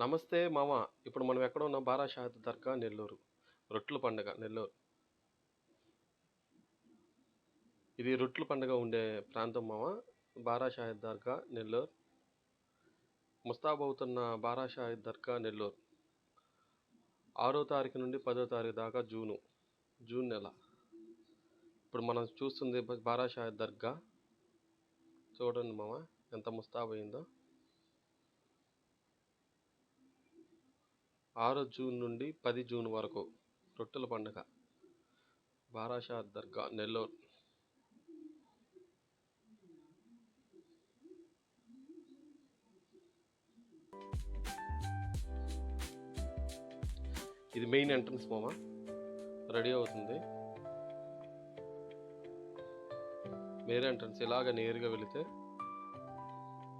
నమస్తే మామ. ఇప్పుడు మనం ఎక్కడ ఉన్నాం? బారా షాహిద్ దర్గా నెల్లూరు. రొట్టెల పండుగ నెల్లూరు. ఇది రొట్టెల పండుగ ఉండే ప్రాంతం మామ. బారా షాహిద్ దర్గా నెల్లూరు. ముస్తాబ్ అవుతున్న బారా షాహిద్ దర్గా నెల్లూరు. ఆరో తారీఖు నుండి పదో తారీఖు దాకా జూను. జూన్ నెల. ఇప్పుడు మనం చూస్తుంది బారా షాహిద్ దర్గా. చూడండి మామ ఎంత ముస్తాబ్ అయిందో. ఆరు జూన్ నుండి పది జూన్ వరకు రొట్టెల పండుగ. బారాషా దర్గా నెల్లూరు. ఇది మెయిన్ ఎంట్రన్స్ మామ రెడీ అవుతుంది. వేరే ఎంట్రన్స్ ఇలాగ నేరుగా వెళితే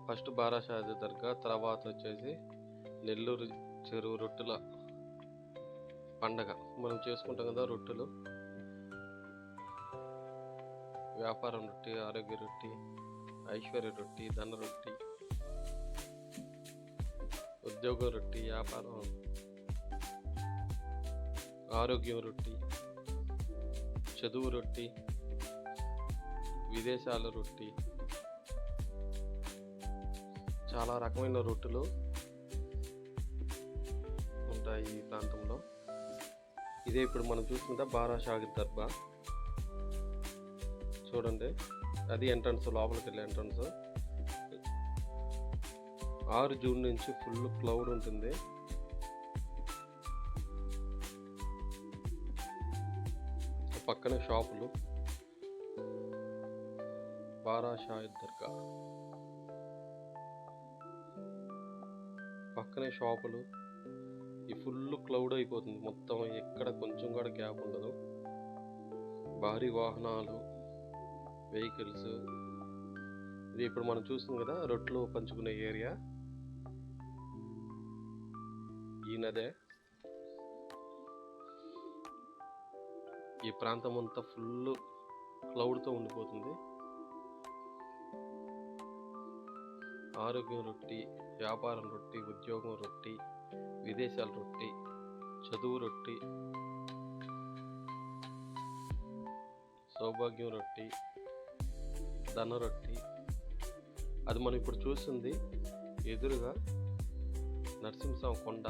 ఫస్ట్ బారాషాది దర్గా తర్వాత వచ్చేసి నెల్లూరు చెరువు రొట్టెల పండగ. మనం చేసుకుంటాం కదా రొట్టెలు. వ్యాపారం రొట్టి ఆరోగ్య రొట్టి ఐశ్వర్య రొట్టి ధన రొట్టి ఉద్యోగం రొట్టి వ్యాపారం ఆరోగ్యం రొట్టి చదువు రొట్టి విదేశాల రొట్టి చాలా రకమైన రొట్టెలు. ఈ ప్రాంతంలో. ఇదే ఇప్పుడు మనం చూసుకుంటే బారా షాగిద్ దర్బా. చూడండి అది ఎంట్రన్స్ లోపలికి వెళ్ళే ఎంట్రన్స్. ఆరు జూన్ నుంచి ఫుల్ క్లౌడ్ ఉంటుంది. పక్కనే షాపులు. బారా షాహిద్ దర్గా. పక్కనే షాపులు. ఈ ఫుల్ క్లౌడ్ అయిపోతుంది. మొత్తం ఎక్కడ కొంచెం కూడా గ్యాప్ ఉండదు. భారీ వాహనాలు వెహికల్స్. ఇది ఇప్పుడు మనం చూస్తుంది కదా రొట్లు పంచుకునే ఏరియా. ఈ నదే. ఈ ప్రాంతం అంతా ఫుల్ క్లౌడ్తో ఉండిపోతుంది. ఆరోగ్యం రొట్టి వ్యాపారం రొట్టి ఉద్యోగం రొట్టి. విదేశాల రొట్టి చదువు రొట్టి సౌభాగ్యం రొట్టి ధన రొట్టి. అది మనం ఇప్పుడు చూస్తుంది ఎదురుగా నరసింహస్వామి కొండ.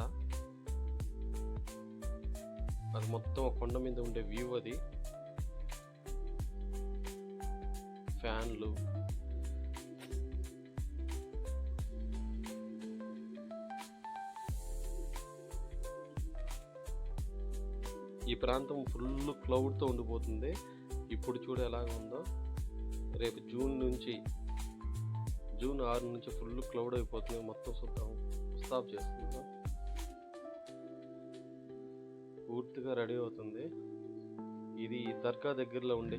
అది మొత్తం కొండ మీద ఉండే వ్యూ అది. ఫ్యాన్లు ఈ ప్రాంతం ఫుల్ క్లౌడ్తో ఉండిపోతుంది. ఇప్పుడు చూడు ఎలాగ ఉందో. రేపు జూన్ నుంచి జూన్ ఆరు నుంచి ఫుల్ క్లౌడ్ అయిపోతుంది. మొత్తం చూద్దాం. స్టాప్ చేస్తుందా పూర్తిగా రెడీ అవుతుంది. ఇది దర్గా దగ్గరలో ఉండే